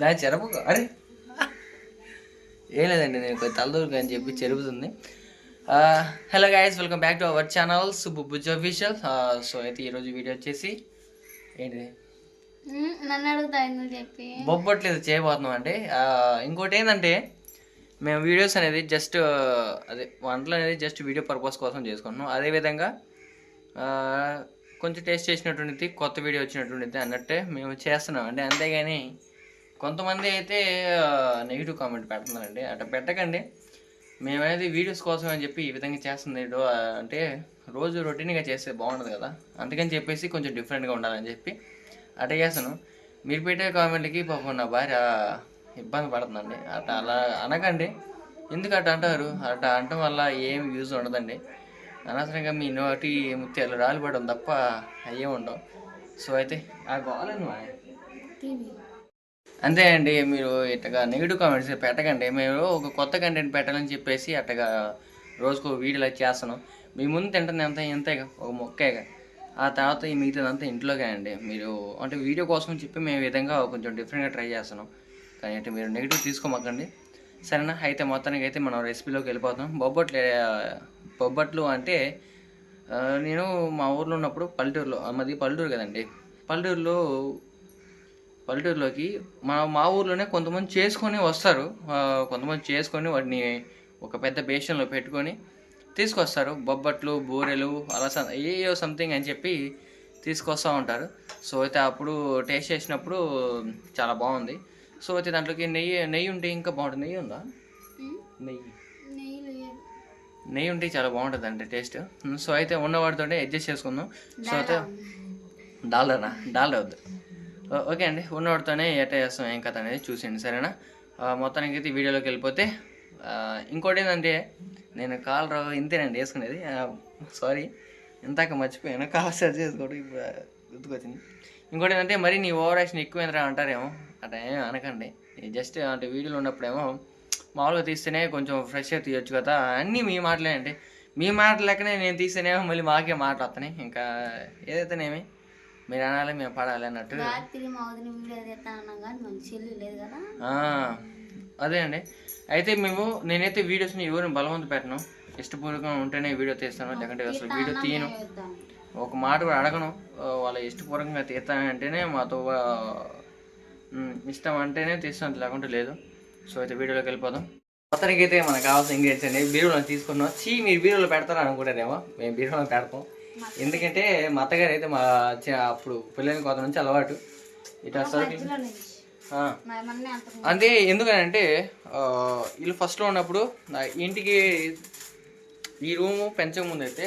దాని చెరపు అరే. ఏం లేదండి నేను కొంచెం తలదూరుకు అని చెప్పి చెరుపుతుంది. Hello guys welcome back to our channel Subbu Buzz official so అయితే ఈరోజు వీడియో వచ్చేసి ఏంటిది? నన్ను అడుగుతా చెప్పి? బొబ్బట్లేదు చేయబోతున్నాం అండి. ఇంకోటి ఏంటంటే మేము వీడియోస్ అనేది జస్ట్ అదే వంటలు అనేది జస్ట్ వీడియో పర్పస్ కోసం చేసుకుంటున్నాం. అదేవిధంగా కొంచెం టేస్ట్ చేసినటువంటిది కొత్త వీడియో వచ్చినటువంటిది అన్నట్టే మేము చేస్తున్నాం. అండి అంతేగాని కొంతమంది అయితే నెగిటివ్ కామెంట్ పెడుతున్నారండి. అట్లా పెట్టకండి. మేము వీడియోస్ కోసం అని చెప్పి ఈ విధంగా చేస్తుంది. అంటే రోజు రొటీన్గా చేస్తే బాగుండదు కదా. అందుకని చెప్పేసి కొంచెం డిఫరెంట్గా ఉండాలని చెప్పి అట్లా చేస్తాను. మీరు పెట్టే కామెంట్కి పాపం నా భార్య ఇబ్బంది పడుతుందండి. అట్లా అలా అనకండి. ఎందుకు అట్లా అంటారు? అట్లా అనటం వల్ల ఏం యూజ్ ఉండదండి. అనవసరంగా మీ నోటి ముత్యాలు రాలిపడడం తప్ప అయ్యే ఉండవు. సో అయితే ఆ గోలను టీవీ. అంతే అండి మీరు ఇట్టగా నెగిటివ్ కామెంట్స్ పెట్టకండి. మేము ఒక కొత్త కంటెంట్ పెట్టాలని చెప్పేసి అట్టగా రోజుకు వీడియోలు చేస్తున్నాం మీ ముందు తింటుంది ఎంత ఎంతేగా ఒక మొక్కేగా. ఆ తర్వాత ఈ మిగతాదంతా ఇంట్లోకే అండి. మీరు అంటే వీడియో కోసం చెప్పి మేము విధంగా కొంచెం డిఫరెంట్గా ట్రై చేస్తున్నాం కానీ అంటే మీరు నెగిటివ్ తీసుకోమాకండి. సరేనా? అయితే మొత్తానికి అయితే మనం రెసిపీలోకి వెళ్ళిపోతాం. బొబ్బట్లు బొబ్బట్లు అంటే నేను మా ఊర్లో ఉన్నప్పుడు పల్లెటూరులో మాది పల్లెటూరు కదండి. పల్లెటూరులో పల్లెటూరులోకి మా మా ఊర్లోనే కొంతమంది చేసుకొని వస్తారు. కొంతమంది చేసుకొని వాటిని ఒక పెద్ద బేషన్లో పెట్టుకొని తీసుకొస్తారు. బొబ్బట్లు బూరెలు అలా ఏయో సంథింగ్ అని చెప్పి తీసుకొస్తూ ఉంటారు. సో అయితే అప్పుడు టేస్ట్ చేసినప్పుడు చాలా బాగుంది. సో అయితే దాంట్లోకి నెయ్యి నెయ్యి ఉంటే ఇంకా బాగుంటుంది. నెయ్యి ఉందా? నెయ్యి. నెయ్యి ఉంటే చాలా బాగుంటుంది అంటే టేస్ట్. సో అయితే ఉన్నవాడితో అడ్జస్ట్ చేసుకుందాం. సో అయితే డాలరా డాలర్ వద్దు. ఓకే అండి. ఉన్నవాడితోనే ఎట్లా చేస్తాం ఏం కథ అనేది చూసేయండి సరేనా? మొత్తానికి అయితే వీడియోలోకి వెళ్ళిపోతే ఇంకోటి ఏంటంటే నేను కాల్ రావు ఇంతేనండి వేసుకునేది. సారీ. ఇంతాక మర్చిపోయాను. కాల్ సెర్చ్ చేసుకోవడం ఇప్పుడు గుర్తుకొచ్చింది. ఇంకోటి ఏంటంటే మరి నీ ఓవర్ యాక్షన్ ఎక్కువైందిరా అంటారేమో. అట్లా ఏమి అనకండి. జస్ట్ అంటే వీడియోలు ఉన్నప్పుడేమో మామూలుగా తీస్తేనే కొంచెం ఫ్రెష్గా తీయొచ్చు కదా. అన్నీ మీ మాటలే అండి మీ మాటలు లెక్కనే నేను తీస్తేనేమో మళ్ళీ మాకే మాటలు వస్తున్నాయి ఇంకా ఏదైతేనేమి? మీరు అనాలి మేము పడాలి అన్నట్టు. అదే అండి. అయితే మేము నేనైతే వీడియోస్ని ఎవరిని బలవంత పెట్టను. ఇష్టపూర్వకంగా ఉంటేనే వీడియో తీస్తాను. లేకుంటే అసలు వీడియో తీయను. ఒక మాట కూడా అడగను. వాళ్ళ ఇష్టపూర్వకంగా తీస్తానంటేనే మాతో ఇష్టం అంటేనే తీస్తాను. లేకుంటే లేదు. సో అయితే వీడియోలోకి వెళ్ళిపోదాం. మొత్తానికి అయితే మనకు కావాల్సిన ఇంగ్రీడియంట్స్ అండి. బీరులో తీసుకున్నాం. చీ మీరు బీరులో పెడతారా అనుకుంటారేమో. మేము బీరులో పెడతాం. ఎందుకంటే మా అత్తగారు అయితే మా అప్పుడు పిల్లల కొత్త నుంచి అలవాటు. మా మొన్నే అంత అంటే ఎందుకనంటే వీళ్ళు ఫస్ట్లో ఉన్నప్పుడు ఇంటికి ఈ రూము పెంచక ముందు అయితే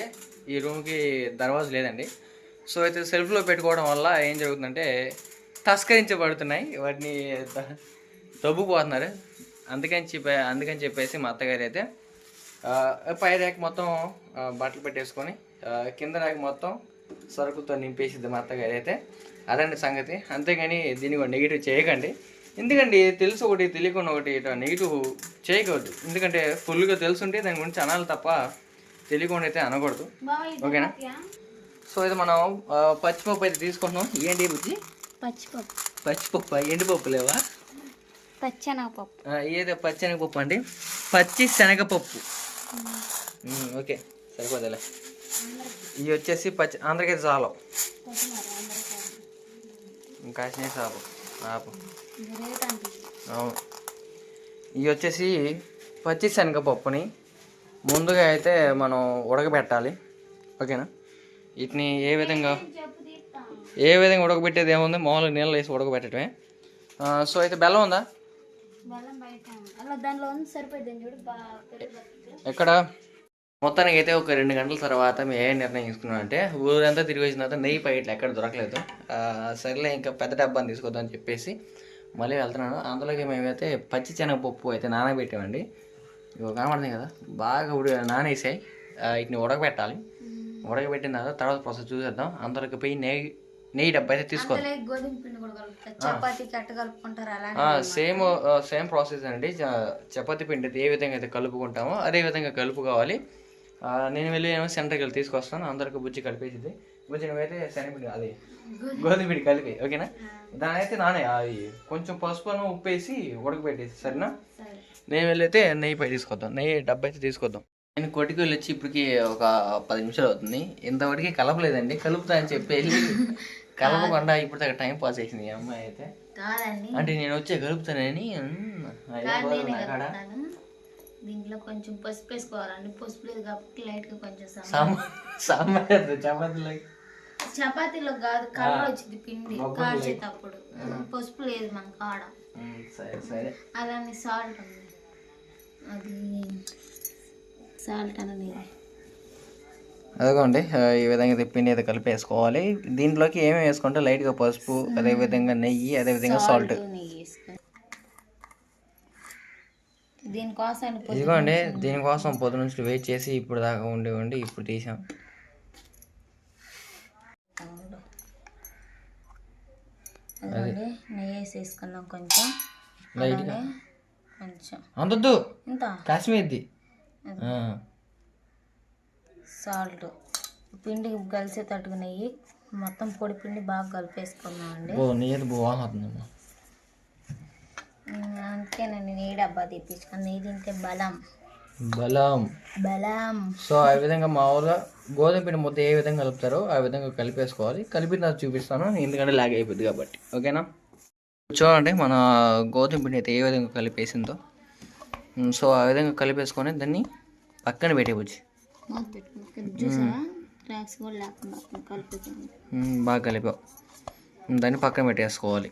ఈ రూమ్కి దర్వాజా లేదండి. సో అయితే సెల్ఫ్లో పెట్టుకోవడం వల్ల ఏం జరుగుతుందంటే తస్కరించబడుతున్నాయి. వాటిని దొబ్బుకుపోతున్నారు అందుకని చెప్పి అందుకని చెప్పేసి మా అత్తగారు అయితే పై ర్యాక్ మొత్తం బట్టలు పెట్టేసుకొని కింద ర్యాక్ మొత్తం సరుకుతో నింపేసిద్ది మా అత్తగారు. అయితే అదండి సంగతి. అంతేగాని దీన్ని కూడా నెగిటివ్ చేయకండి. ఎందుకండి? తెలుసు ఒకటి తెలియకుండా ఒకటి నెగిటివ్ చేయకూడదు. ఎందుకంటే ఫుల్గా తెలుసుంటే దాని గురించి అనాలి తప్ప తెలియకుండా అయితే అనకూడదు. ఇది ఓకేనా? సో అయితే మనం పచ్చిపప్పు అయితే తీసుకుంటున్నాం. ఏంటి బుజ్జి? పచ్చిపప్పు. పచ్చిపప్పు? ఎండిపప్పు లేవా? పచ్చెనగపప్పు. ఏదో పచ్చెనగపప్పు అండి. పచ్చి శనగపప్పు. ఓకే సరిపోదులే ఇవి వచ్చేసి పచ్చి అందరికీ చాలు. ఇంకా సాపు ఆపు. అవును. ఇవి వచ్చేసి పచ్చి శనగపప్పుని ముందుగా అయితే మనం ఉడకబెట్టాలి. ఓకేనా? వీటిని ఏ విధంగా ఏ విధంగా ఉడకబెట్టేది ఏముంది? మామూలుగా నీళ్ళు వేసి ఉడకబెట్టడమే. సో అయితే బెల్లం ఉందా. ఎక్కడ? మొత్తానికి అయితే ఒక రెండు గంటల తర్వాత మేము ఏ నిర్ణయం తీసుకున్నాం అంటే ఊరంతా తిరిగి వచ్చిన తర్వాత నెయ్యి ప్యాకెట్లు ఎక్కడ దొరకలేదు. సర్లే ఇంకా పెద్ద డబ్బాని తీసుకొద్దాం అని చెప్పేసి మళ్ళీ వెళ్తున్నాను. అందులోకి మేమైతే పచ్చి శనగపప్పు అయితే నానబెట్టామండి. ఇవి కనబడుతుంది కదా బాగా ఉడి నానేసాయి. వీటిని ఉడకబెట్టాలి. ఉడకబెట్టిన తర్వాత తర్వాత ప్రాసెస్ చూసేద్దాం. అందులోకి పోయి నెయ్యి నెయ్యి డబ్బా అయితే తీసుకోవాలి సేమ్ సేమ్ ప్రాసెస్ అండి. చపాతీ పిండి ఏ విధంగా అయితే కలుపుకుంటామో అదే విధంగా కలుపుకోవాలి. నేను వెళ్ళి ఏమో సెంటర్కి వెళ్ళి తీసుకొస్తాను అందరికి బుజ్జి కలిపేసింది కొంచెం నువ్వైతే శనగపిండి అది గోధుమ. పిండి కలిపి ఓకేనా? దాని అయితే నానే అది కొంచెం పసుపును ఉప్పు వేసి ఉడకబెట్టేసి సరేనా? సరే. నేను వెళ్ళైతే నెయ్యి పై తీసుకొద్దాం నెయ్యి డబ్బా అయితే తీసుకొద్దాం. నేను కొట్టుకు వెళ్ళి వచ్చి ఇప్పటికి ఒక పది నిమిషాలు అవుతుంది. ఇంతవరకు కలపలేదండి కలుపుతా అని చెప్పి వెళ్ళి కలపకుండా ఇప్పుడు దాకా టైం పాస్ చేసింది ఈ అమ్మాయి అయితే. అంటే నేను వచ్చే కలుపుతానని ఉమ్, దీంట్లో కొంచెం పసుపు వేసుకోవాలండి. పసుపు లేదు కాబట్టి లైట్గా కొంచెం సమ- సాంబార్ సాంబార్ చపాతీలోకి చపాతీలో కాదు కలర్ వచ్చింది పిండి. కాల్చేటప్పుడు పసుపు లేదు మన కాడ సరే సరే. అలానే సాల్ట్ ఉంది. అది సాల్ట్ అనేది. అదిగోండి ఈ విధంగా అయితే పిండి అయితే కలిపేసుకోవాలి దీంట్లోకి ఏమేమి వేసుకుంటే లైట్గా పసుపు అదే విధంగా నెయ్యి అదే విధంగా సాల్ట్? నెయ్యి దీనికోసం ఇదిగోండి దీనికోసం పొద్దు నుంచి వెయిట్ చేసి ఇప్పుడు దాకా ఉండి ఉండి ఇప్పుడు తీసాం. నెయ్యి కొంచెం. లైట్గా. కొంచెం. ఇంత? కాశ్మీర్ది సాల్ట్. పిండి కలిసేటట్టుగా నెయ్యి. మొత్తం పొడి పిండి బాగా కలిపేసుకున్నాం అండి నెయ్యి బో అవుతుందమ్మా అందుకే నేను డబ్బా తెప్పించుకున్నాను నెయ్యి తింటే బలం. బలం. బలం. సో ఆ విధంగా మామూలుగా గోధుమ పిండి ముద్ద ఏ విధంగా కలుపుతారో ఆ విధంగా కలిపేసుకోవాలి. కలిపి నాకు చూపిస్తాను. ఎందుకంటే లాగ్ అయిపోద్ది కాబట్టి. ఓకేనా? చూడండి మన గోధుమ పిండి అయితే ఏ విధంగా కలిపేసిందో. సో ఆ విధంగా కలిపేసుకొని దాన్ని పక్కన పెట్టేవచ్చు బాగా కలిపావు. దాన్ని పక్కన పెట్టేసుకోవాలి.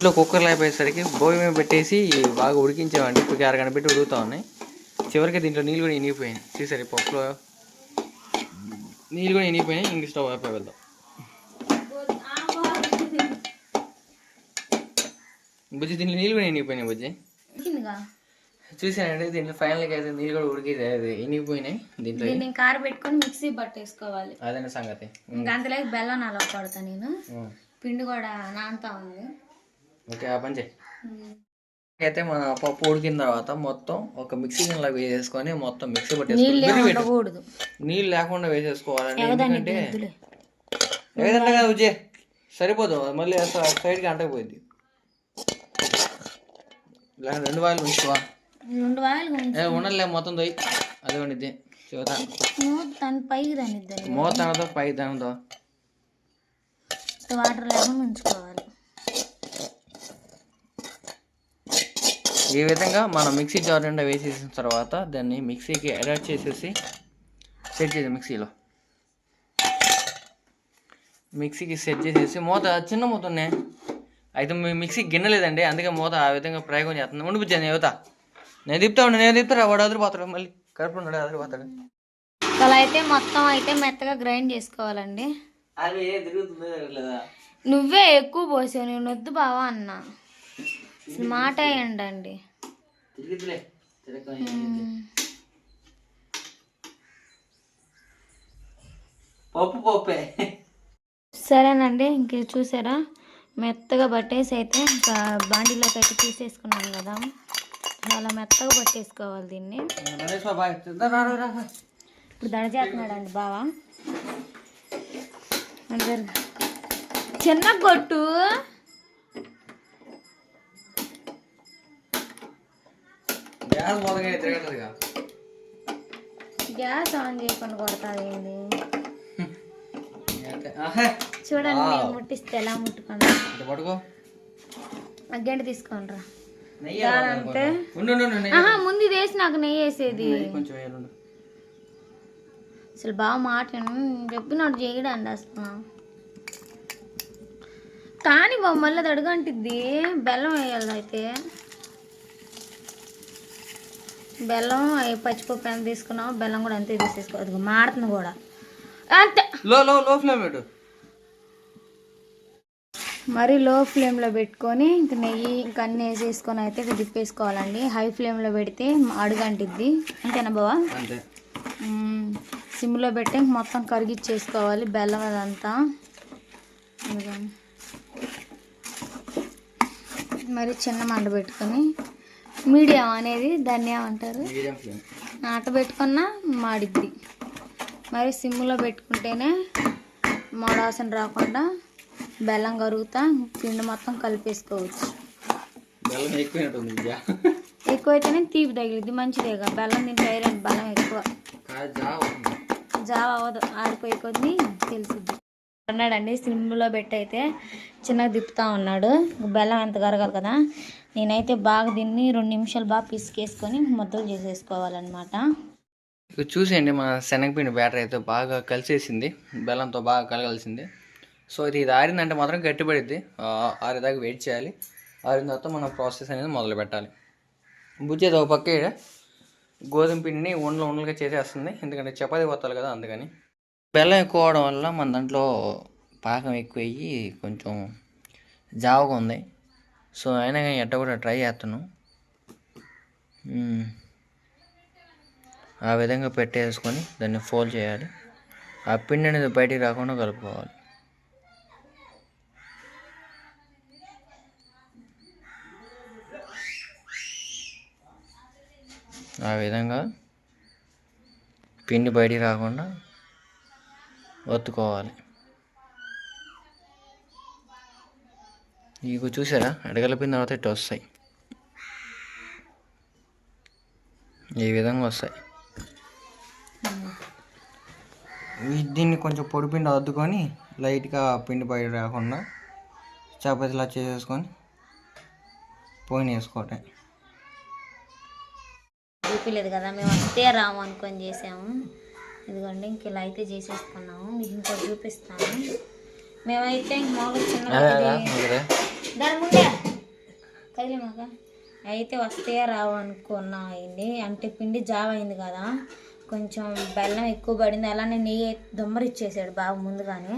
ఇంట్లో కుక్కర్లో అయిపోయేసరికి భోగి మీద పెట్టేసి బాగా ఉడికించామండి ఇప్పుడు అరగంట పెట్టి ఉడుకుతా ఉన్నాయి. చివరికి దీంట్లో నీళ్ళు కూడా ఇనిగిపోయినాయి. చూసారు పప్పులో? నీళ్ళు కూడా ఇనిగిపోయినాయి. ఇంక స్టవ్ అయిపోయి వెళ్దాం. బుజ్జి దీంట్లో నీళ్ళు కూడా ఇనిగిపోయినాయి బుజ్జి. చూసానండి దీంట్లో ఫైనల్గా అయితే నీళ్ళు కూడా ఉడికి అది ఇనిగిపోయినాయి దీంట్లో. దీన్ని కార పెట్టుకొని మిక్సీ పట్టేసుకోవాలి. అదనే సంగతి. ఇంకా అంతలోకి బెల్లం అలా పడతా నేను. పిండి కూడా నానుతా ఉంది. ఓకే ఆ పని చేయి. అయితే మన పప్పు ఉడికిన తర్వాత మొత్తం ఒక మిక్సీ గిన్నెలో వేసేసుకొని మొత్తం మిక్సీ నీళ్ళు పట్టేసుకోవాలి ఉండకూడదు. నీళ్ళు లేకుండా వేసేసుకోవాలండి ఎందుకంటే ఏదంటే కదా ఉజ్జే సరిపోదు మళ్ళీ సైడ్కి అంటకపోయింది ఇలా రెండు వాయిలు ఉంచుకోవా రెండు వాయిలు ఏ ఉండలే మొత్తం దొయ్యి అదే ఉండిద్ది చూద్దా పైకి దానిద్దాన్ని మూత అనదో పై దానితో. వాటర్ లేకుండా ఉంచుకోవాలి. ఈ విధంగా మనం మిక్సీ జార్ నిండా వేసేసిన తర్వాత దాన్ని మిక్సీకి అటాచ్ చేసేసి సెట్ చేసి మిక్సీలో. మిక్సీకి సెట్ చేసేసి మూత చిన్న మూత ఉన్నాయి అయితే మీ మిక్సీ గిన్నె లేదండి అందుకే మూత ఆ విధంగా ప్రయోగం చేస్తుంది ఉండిపించాను యువత నేను తిప్పుతా ఉండి నేను తిప్పుతా వాడు అదిరిపోతాడు. మళ్ళీ కడుపు ఉన్నాడు అదిరిపోతాడు. అలా అయితే మొత్తం అయితే మెత్తగా గ్రైండ్ చేసుకోవాలండి. నువ్వే ఎక్కువ పోసావు. నేను వద్దు బావా అన్న. తిరుగుతులే తిరగ పప్పు పప్పే సరేనండి ఇంక చూసారా? మెత్తగా పట్టేసి అయితే ఇంకా బాండీలోకి అయితే తీసేసుకున్నాం కదా. అలా మెత్తగా పట్టేసుకోవాలి దీన్ని. ఇప్పుడు దడ చేస్తున్నాడండి బావా. అందరు. చిన్న కొట్టు గ్యాస్ ఆన్ చేయకుండా కొడతాది ఏంది? అంటే. చూడండి నేను ముట్టిస్తే ఎలా ముట్టుకున్నా అగ్గంటి తీసుకోండి రా. ఆహా ముందు ఇది వేసి నాకు నెయ్యి వేసేది. అసలు బాగా మాట విను. చెప్పినట్టు చేయడండి అసలు. కానీ బాబు మళ్ళీ అది అడుగంటిద్ది బెల్లం వేయాలి అయితే. బెల్లం పచ్చిపప్పు ఎంత తీసుకున్నావు బెల్లం కూడా అంతే తీసేసుకో. అది మాడుతుంది కూడా. అంతే. లో లో లో ఫ్లేమ్ పెట్టు. మరి లో ఫ్లేమ్లో పెట్టుకొని ఇంక నెయ్యి ఇంకా అన్నీ వేసేసుకొని అయితే ఇక తిప్పేసుకోవాలండి. హై ఫ్లేమ్లో పెడితే అడుగంటిద్ది. అంతేనా బావా. సిమ్లో పెట్టి ఇంక మొత్తం కరిగిచ్చేసుకోవాలి బెల్లం అదంతా. మరి చిన్న మంట పెట్టుకొని మీడియం అనేది దాన్ని ఏమంటారు మీడియం ఫ్లేమ్. నాట పెట్టుకున్నా మాడిద్ది. మరి సిమ్లో పెట్టుకుంటేనే మోడాసన రాకుండా బెల్లం కరుగుతా పిండి మొత్తం కలిపేసుకోవచ్చు. ఎక్కువైతేనే తీపి తగిలిద్ది మంచిదేగా బెల్లం తింటే ఐరన్ బలం ఎక్కువ. కాదు జావ అవ్వదు ఆడిపోయి కొద్ది తెలిసిద్ది. అన్నాడండి సిమ్లో పెట్టి అయితే చిన్నగా తిప్పుతా ఉన్నాడు. బెల్లం ఎంత కరగాలి కదా? నేనైతే బాగా దీన్ని రెండు నిమిషాలు బాగా పిసికేసుకొని మొత్తం చేసేసుకోవాలన్నమాట. ఇక చూసేయండి మన శనగపిండి బ్యాటర్ అయితే బాగా కలిసేసింది బెల్లంతో బాగా కలగాల్సింది. సో ఇది ఇది ఆరిందంటే మాత్రం గట్టిపడిద్ది. ఆరేదాకా వెయిట్ చేయాలి. ఆరిన తర్వాత మనం ప్రాసెస్ అనేది మొదలు పెట్టాలి. బుజ్జేది ఒక పక్క గోధుమ పిండిని ఉండలు ఉండలుగా చేసేస్తుంది. ఎందుకంటే చపాతీ పోతాలి కదా అందుకని. బెల్లం ఎక్కువ అవడం వల్ల మన దాంట్లో పాకం ఎక్కువ అయ్యి కొంచెం జావగా ఉంది. సో అయినా కానీ ఎట్ట కూడా ట్రై చేస్తాను ఆ విధంగా పెట్టేసుకొని దాన్ని ఫోల్డ్ చేయాలి. ఆ పిండి అనేది బయటికి రాకుండా కలుపుకోవాలి. ఆ విధంగా పిండి బయటికి రాకుండా ఒత్తుకోవాలి. ఇవి చూసారా అడగలిపిన తర్వాత ఇట్లా వస్తాయి. ఈ విధంగా వస్తాయి. వీ- దీన్ని కొంచెం పొడి పిండి అద్దుకొని లైట్గా పిండి బయట రాకుండా చపాతీలా చేసేసుకొని పోయిన వేసుకోవటం చూపించలేదు కదా మేము అంతే రాము అనుకొని చేసాము. ఇదిగోండి ఇంక ఇలా అయితే చేసేసుకున్నాము. మీకు ఇంకోటి చూపిస్తాను. మేమైతే ఇంక మామూలు చిన్న దాని ముందే. అయితే వస్తే రావు అనుకున్నామండి అంటే పిండి జావ అయింది కదా. కొంచెం బెల్లం ఎక్కువ పడింది. అలానే నెయ్యి దొమ్మరిచ్చేసాడు బాగా ముందుగానే.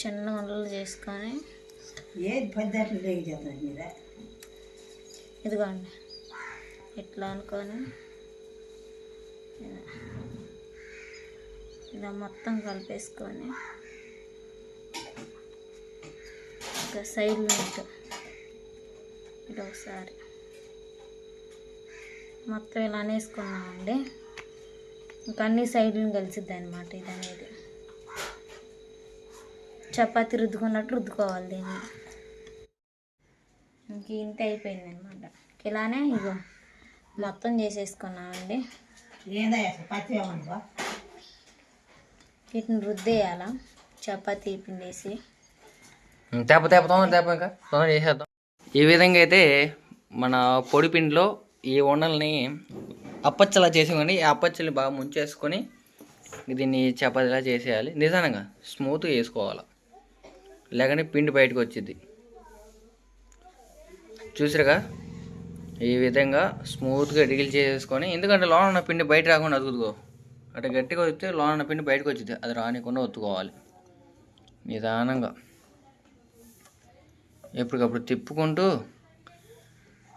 చిన్న ఉండలు చేసుకొని. ఇదిగోండి. ఇట్లా అనుకొని. ఇలా మొత్తం కలిపేసుకొని ఇంకా సైడ్లో ఇటు ఒకసారి. మొత్తం ఇలా అనేసుకున్నామండి ఇంకా అన్ని సైడ్లను కలిసిద్ది అనమాట ఇది అనేది. చపాతి రుద్దుకున్నట్టు రుద్దుకోవాలి దీన్ని. ఇంక ఇంత అయిపోయింది అనమాట ఇలానే ఇగో మొత్తం చేసేసుకున్నామండి. వీటిని రుద్దేయాలా? చపాతీ పిండేసి. తేప తేప తొందర తేప ఇంకా. తొందర చేసేద్దాం. ఈ విధంగా అయితే మన పొడి పిండిలో ఈ వండల్ని అప్పచ్చలా చేసేవండి ఈ అప్పచ్చల్ని బాగా ముంచేసుకొని దీన్ని చపాతీలా చేసేయాలి. నిదానంగా స్మూత్గా వేసుకోవాలి లేకుంటే పిండి బయటకు వచ్చింది చూసారుగా? ఈ విధంగా స్మూత్గా డిగిల్ చేసేసుకొని ఎందుకంటే లోన ఉన్న పిండి బయట రాకుండా అతుకుతుకో అటు గట్టిగా వస్తే లోన ఉన్న పిండి బయటకు వచ్చింది అది రానికుండా ఒత్తుకోవాలి. నిదానంగా. ఎప్పటికప్పుడు తిప్పుకుంటూ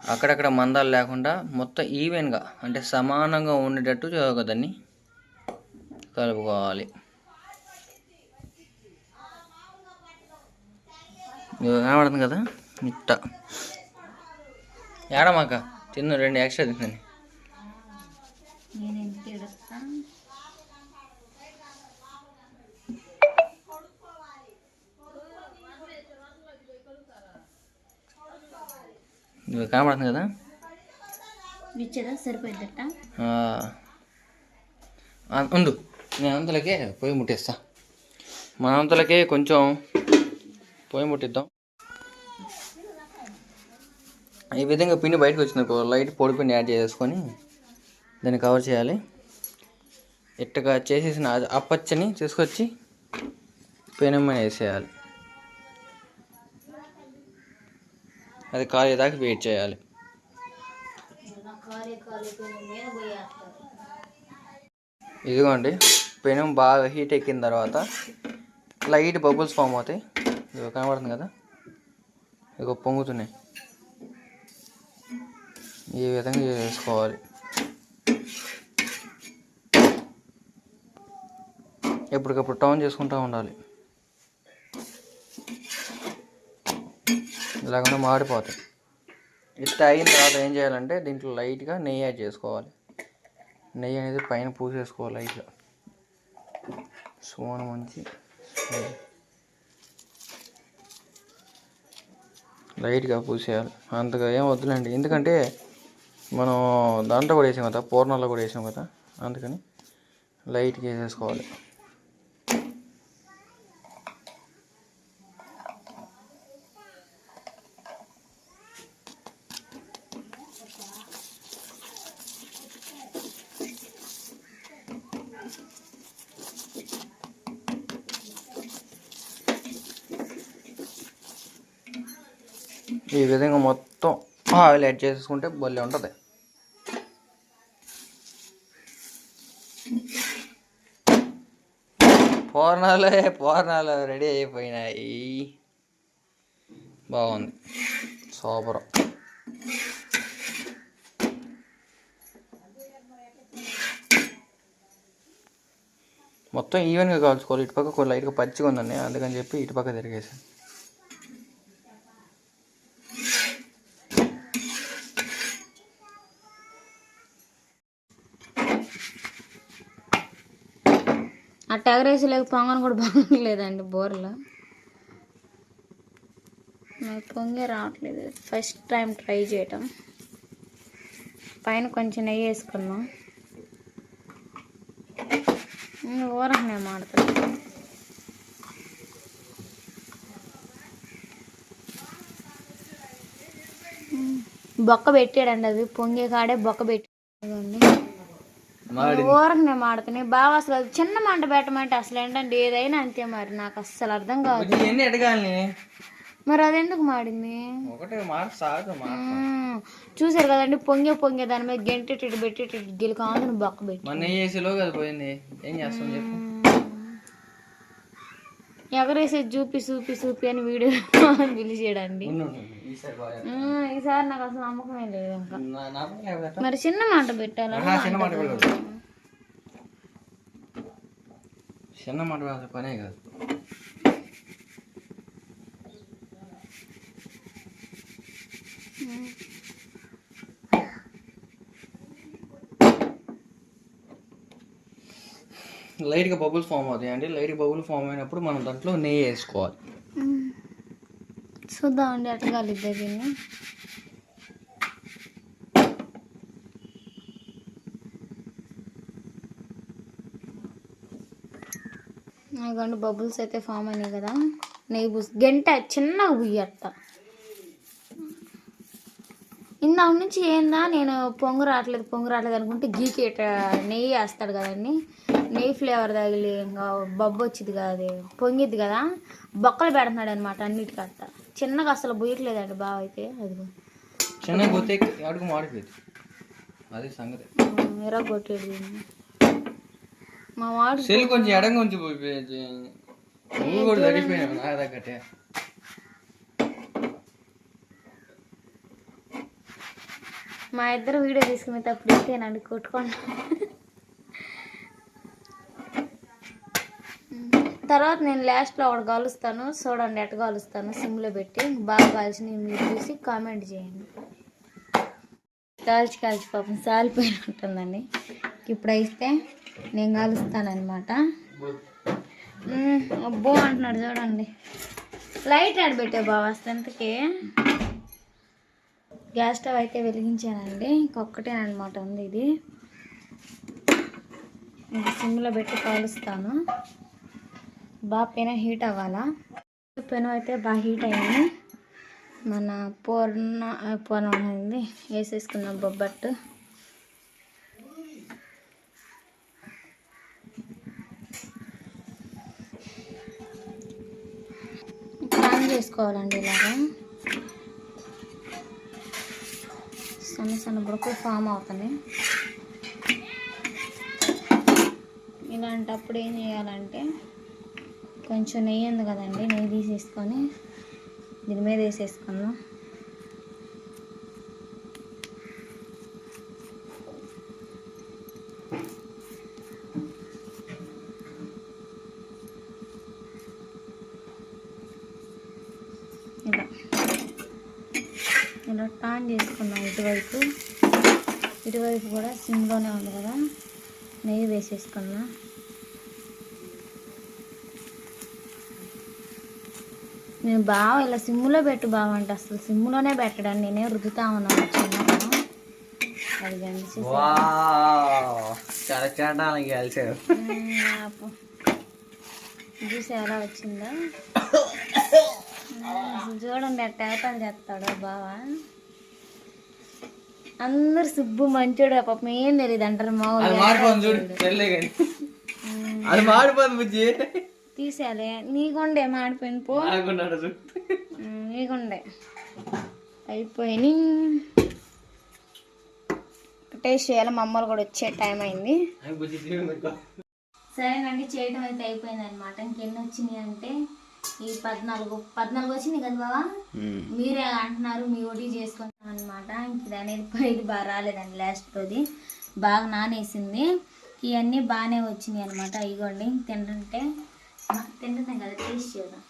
అక్కడక్కడ మందాలు లేకుండా మొత్తం ఈవెన్గా అంటే సమానంగా ఉండేటట్టు దాన్ని కలుపుకోవాలి. కనబడుతుంది కదా? ఇట్ట ఏడమాక తిన్ను రెండు ఎక్స్ట్రా తిన్నాను నేను ఇంటికి ఎడుస్తా ఇదిగో కనబడుతుంది కదా? సరిపోయిందట ఉండు. నేను అంతలకే పొయ్యి ముట్టిస్తా. మన అంతలకే కొంచెం పొయ్యి ముట్టిద్దాం. ఈ విధంగా పిండి బయటకు వచ్చింది లైట్ పొడి పిండి యాడ్ చేసుకొని దాన్ని కవర్ చేయాలి. ఇట్టగా చేసేసిన అప్పచ్చని తీసుకొచ్చి పెనమ్మని వేసేయాలి. అది కాలేదాకా వెయిట్ చేయాలి. ఇదిగోండి పెనం బాగా హీట్ ఎక్కిన తర్వాత లైట్ బబుల్స్ ఫామ్ అవుతాయి. ఇదిగో కనబడుతుంది కదా? ఇగో పొంగుతున్నాయి. ఈ విధంగా చేసుకోవాలి. ఎప్పటికప్పుడు టౌన్ చేసుకుంటూ ఉండాలి. ఇలాగనే మాడిపోతాయి. ఇట్లా అయిన తర్వాత ఏం చేయాలంటే దీంట్లో లైట్గా నెయ్యి యాడ్ చేసుకోవాలి. నెయ్యి అనేది పైన పూసేసుకోవాలి లైట్గా. సోన మంచి లైట్గా పూసేయాలి. అంతగా ఏం వద్దులేండి. ఎందుకంటే మనం దాంట్లో కూడా వేసాం కదా పూర్ణాల్లో కూడా వేసాం కదా అందుకని లైట్గా వేసేసుకోవాలి. ఈ విధంగా మొత్తం ఆయిల్ యాడ్ చేసుకుంటే భలే ఉంటుంది. పూర్ణాలు పూర్ణాలు రెడీ అయిపోయినాయి. బాగుంది. సూపర్. మొత్తం ఈవెన్గా కాల్చుకోవాలి. ఇటుపక్క కొన్ని లైట్గా పచ్చిగా ఉందండి అందుకని చెప్పి ఇటుపక్క తిరిగేసాను. టెగరేసి లేక పొంగను కూడా బాగలేదండి బోర్లో. నాకు పొంగే రావట్లేదు. ఫస్ట్ టైం ట్రై చేయటం. పైన కొంచెం నెయ్యి వేసుకుందాం. ఊరకు నేను మాడతాను. బొక్క పెట్టాడండి అది పొంగే కాడే బొక్క పెట్టి నేను మాడుతున్నాయి. బాగా అసలు చిన్న మంట పెట్టమంటే అసలు ఏంటంటే ఏదైనా అంతే మరి. నాకు అస్సలు అర్థం కాదు. ఎన్ని ఎడగాలి? మరి అది ఎందుకు మాడింది. చూసారు కదండి పొంగే పొంగే దాని మీద గెంటెట్టి పెట్టి గిలకాందని బొక్క పెట్టి. మన ఏసీలో కదా పోయింది. ఏం చేస్తాం చెప్పు. ఎగరేసి చూపి చూపి చూపి అని వీడియో పిలిచేయడండి. ఈసారి నాకు అసలు నమ్మకమే లేదు ఇంకా. మరి చిన్న మాట పెట్టాలి? చిన్న మాట పెట్టదు పనే కాదు లైట్గా బబుల్ ఫామ్ అవుతాయి. అండి లైట్ బబుల్ ఫామ్ అయినప్పుడు మనం దాంట్లో నెయ్యి వేసుకోవాలి. చూద్దామండి అట్లా కలిద్దా నాకండి బబుల్స్ అయితే ఫామ్ అయినాయి కదా. నెయ్యి పూసి గంట చిన్నగా పుయ్యట్ట ఇందాక నుంచి ఏందా నేను పొంగు రావట్లేదు పొంగు రావట్లేదు అనుకుంటే గీకేట నెయ్యి వేస్తాడు కదండి నెయ్యి ఫ్లేవర్ తగిలి ఇంకా బొబ్బు వచ్చింది కదా అది పొంగిద్ది కదా. బొక్కలు పెడుతున్నాడు అనమాట అన్నిటికట్ట చిన్నగా అసలు బుయ్యట్లేదండి బావ అయితే అది. చిన్నగా పోతే అడుగు మాడిపోయింది? అదే సంగతి. ఎరగొట్టేది. మా వాడు సెల్ కొంచెం ఎడం కొంచెం పోయిపోయింది నువ్వు కూడా సరిపోయావు నాకు తగ్గట్టే. మా ఇద్దరు వీడియో తీసుకునేటప్పుడు ఇంతేనండి కొట్టుకోండి తర్వాత నేను లాస్ట్లో ఒకటి కలుస్తాను చూడండి ఎట్ట కలుస్తాను సిమ్లో పెట్టి. బాగా కాల్చి మీరు చూసి కామెంట్ చేయండి. కాల్చి కాల్చి పాపం సాలిపోయిన ఉంటుందండి ఇప్పుడు అయితే నేను కలుస్తానమాట అబ్బో అంటున్నాడు చూడండి. లైట్ ఆడబెట్టే బావ బాబా గ్యాస్ స్టవ్ అయితే వెలిగించానండి. అనమాట ఉంది ఇది. సిమ్లో పెట్టి కాలుస్తాను. బాగా పెన హీట్ అవ్వాలా? పెను అయితే బాగా హీట్ అయింది. మన పూర్ణ పూర్ణ అయింది. వేసేసుకున్నాం బొబ్బట్టు. చేసుకోవాలండి ఇలాగా. సన్న సన్న బుడకలు ఫామ్ అవుతున్నాయి ఇలాంటప్పుడు ఏం చేయాలంటే కొంచెం నెయ్యి ఉంది కదండి నెయ్యి తీసేసుకొని దీని మీద వేసేసుకుందాం. ఇలా టాన్ చేసుకుందాం ఇటువైపు. ఇటువైపు కూడా సిమ్లోనే ఉంది కదా. నెయ్యి వేసేసుకున్నా. నేను బాగా ఇలా సిమ్లో పెట్టు బాగా అంటే అసలు సిమ్లోనే పెట్టడం. నేనే రుద్దుతా ఉన్నాను చిన్నగా అది కనిపిస్తే చాలా చాటాలకి కలిసారు చూసి ఎలా వచ్చిందో? చూడండి అట్ట ఏపాలు చేస్తాడు బావా. అందరు సుబ్బు మంచోడు పాపం ఏం తెలియదు అంటారు మా అది బుజ్జి. తీసేయాలి. నీకుండే మాడిపోయిన పో. నీకుండే. అయిపోయినాయి టేస్ట్ చేయాలి మా అమ్మలు కూడా వచ్చే టైం అయింది. సరేనండి చేయడం అయితే అయిపోయింది అనమాట ఇంకెన్ని వచ్చినాయి అంటే ఈ పద్నాలుగు. పద్నాలుగు వచ్చినాయి కదా బావా? మీరే అంటున్నారు మీ ఒడి చేసుకుంటాం అనమాట ఇంక ఇది అనేది పైది బాగా రాలేదండి లాస్ట్లోది బాగా నానేసింది. ఇవన్నీ బాగానే వచ్చినాయి అనమాట ఇగోండి తింటుంటే తింటున్నాం కదా టేస్ట్ చేద్దాం.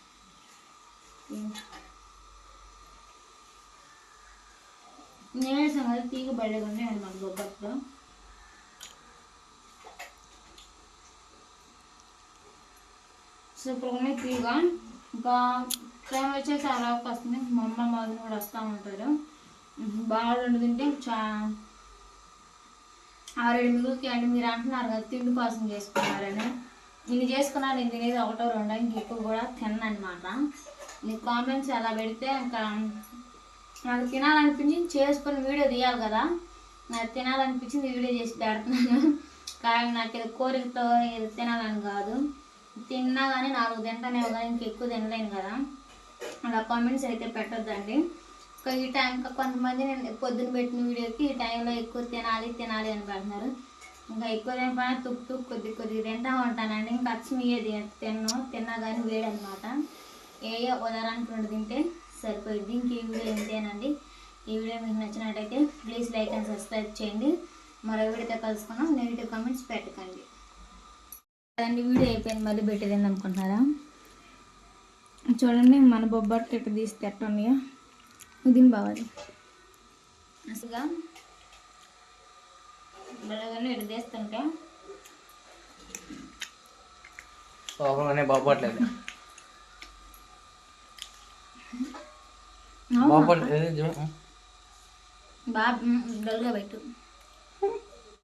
నేను సంగతి ఉన్నాయి అనమాట బొబ్బట్లో సూపర్గా ఫ్రీగా ఇంకా టైం వచ్చేసి అరవకు వస్తుంది. మా అమ్మ మాదిరి కూడా వస్తూ ఉంటారు. బాగా వండుతుంటే చా ఆరేడు మిగులుతాయండి మీరు అంటున్నారు కదా తిండి కోసం చేసుకున్నారని. నేను చేసుకున్నా నేను తినేది ఒకటో రెండో ఇంక ఎక్కువ కూడా తిన్నమాట నీ కామెంట్స్ అలా పెడితే ఇంకా నాకు తినాలనిపించి చేసుకొని వీడియో తీయాలి కదా. నాకు తినాలనిపించింది వీడియో చేసి పెడుతున్నాను. కానీ నాకు ఇది కోరికతో ఇది తినాలని కాదు. తిన్నా కానీ నాలుగు తింటానేమో కానీ ఇంకెక్కువ తినలేను కదా. అలా కామెంట్స్ అయితే పెట్టొద్దండి. ఇంకా ఈ టైం కొంతమంది నేను పొద్దున పెట్టిన వీడియోకి ఈ టైంలో ఎక్కువ తినాలి తినాలి అని పెడుతున్నారు. ఇంకా ఎక్కువ తినకపోయినా తుక్కు తుక్కు కొద్ది కొద్ది తింటా ఉంటానండి. ఇంకా అచ్చం ఇయ్యేది తిన్ను తిన్నా కానీ వేడనమాట అనమాట ఏ ఉదాహరణకి రెండు తింటే సరిపోయింది ఇంక ఈ వీడియో ఇంతేనండి. ఈ వీడియో మీకు నచ్చినట్టయితే ప్లీజ్ లైక్ అండ్ సబ్స్క్రైబ్ చేయండి. మరో వీడియోతో కలుసుకున్నాం నెగిటివ్ కామెంట్స్ పెట్టకండి. అదండి వీడియో అయిపోయింది మళ్ళీ పెట్టేది అనుకుంటున్నారా? చూడండి మన బొబ్బట్లు ఇట్లా ఎట్లా ఉన్నాయో దీని బావాలి అసలుగా బలగానే ఇటు తీస్తుంటే? బాగోట్లేదు అవునా? బాగోట్లేదు బాగా డల్గా పెట్టు.